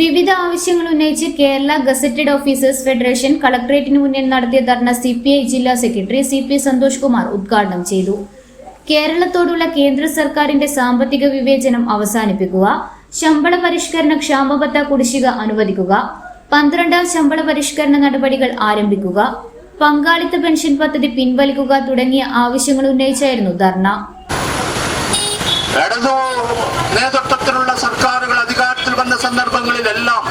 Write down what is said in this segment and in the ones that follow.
വിവിധ ആവശ്യങ്ങൾ ഉന്നയിച്ച് കേരള ഗസറ്റഡ് ഓഫീസേഴ്സ് ഫെഡറേഷൻ കളക്ടറേറ്റിന് മുന്നിൽ നടത്തിയ ധർണ സി പി ഐ ജില്ലാ secretary C P Santhosh Kumar ഉദ്ഘാടനം ചെയ്തു. കേരളത്തോടുള്ള കേന്ദ്ര സർക്കാരിന്റെ സാമ്പത്തിക വിവേചനം അവസാനിപ്പിക്കുക ശമ്പള പരിഷ്കരണ ക്ഷാമബത്ത കുടിശ്ശിക അനുവദിക്കുക പന്ത്രണ്ടാം ശമ്പള പരിഷ്കരണ നടപടികൾ ആരംഭിക്കുക പങ്കാളിത്ത പെൻഷൻ പദ്ധതി പിൻവലിക്കുക തുടങ്ങിയ ആവശ്യങ്ങൾ ഉന്നയിച്ചായിരുന്നു ധർണ. നേതൃത്വത്തിലുള്ള സർക്കാരുകൾ അധികാരത്തിൽ വന്ന സന്ദർഭങ്ങളിലെല്ലാം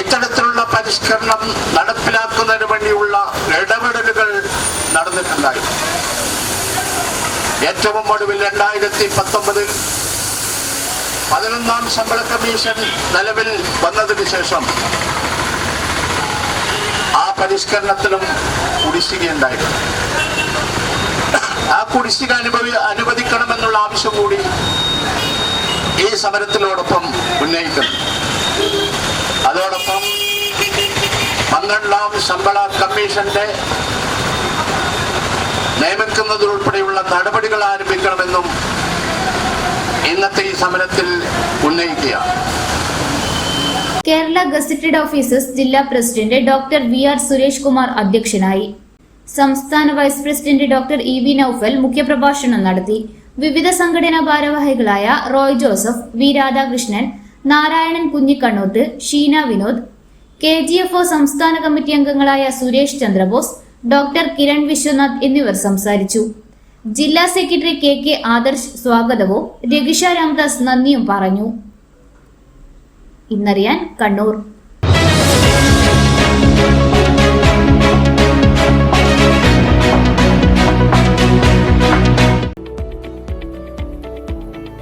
ഇത്തരത്തിലുള്ള പരിഷ്കരണം നടപ്പിലാക്കുന്നതിന് വേണ്ടിയുള്ള ഇടപെടലുകൾ നടന്നിട്ടുണ്ടായി. ഏറ്റവും ഒടുവിൽ രണ്ടായിരത്തി പത്തൊമ്പതിൽ പതിനൊന്നാം ശമ്പള കമ്മീഷൻ നിലവിൽ വന്നതിന് ശേഷം ആ പരിഷ്കരണത്തിലും കുടിശ്ശികയുണ്ടായിരുന്നു ആ കുടിശ്ശിക അനുഭവി അനുവദിക്കണമെന്നുള്ള ആവശ്യം കൂടി ഈ സമരത്തിനോടൊപ്പം ഉന്നയിക്കുന്നു. അതോടൊപ്പം പന്ത്രണ്ടാം ശമ്പള കമ്മീഷന്റെ നിയമിക്കുന്നതിലുൾപ്പെടെയുള്ള നടപടികൾ ആരംഭിക്കണമെന്നും ഇന്നത്തെ ഈ സമരത്തിൽ ഉന്നയിക്കുക കേരള ഗസറ്റഡ് ഓഫീസേഴ്സ് ജില്ലാ president doctor V R Suresh Kumar അധ്യക്ഷനായി. സംസ്ഥാന vice president doctor E V Noufal മുഖ്യപ്രഭാഷണം നടത്തി. വിവിധ സംഘടനാ ഭാരവാഹികളായ Roy Joseph V Radhakrishnan Narayanan Kunhikannoth Sheena Vinod K G F O സംസ്ഥാന കമ്മിറ്റി അംഗങ്ങളായ സുരേഷ് ചന്ദ്രബോസ് ഡോക്ടർ കിരൺ വിശ്വനാഥ് എന്നിവർ സംസാരിച്ചു. ജില്ലാ സെക്രട്ടറി കെ കെ ആദർശ് സ്വാഗതവും രഘിഷ രാംദാസ് നന്ദിയും പറഞ്ഞു. ഇന്നറിയാൻ കണ്ണൂർ.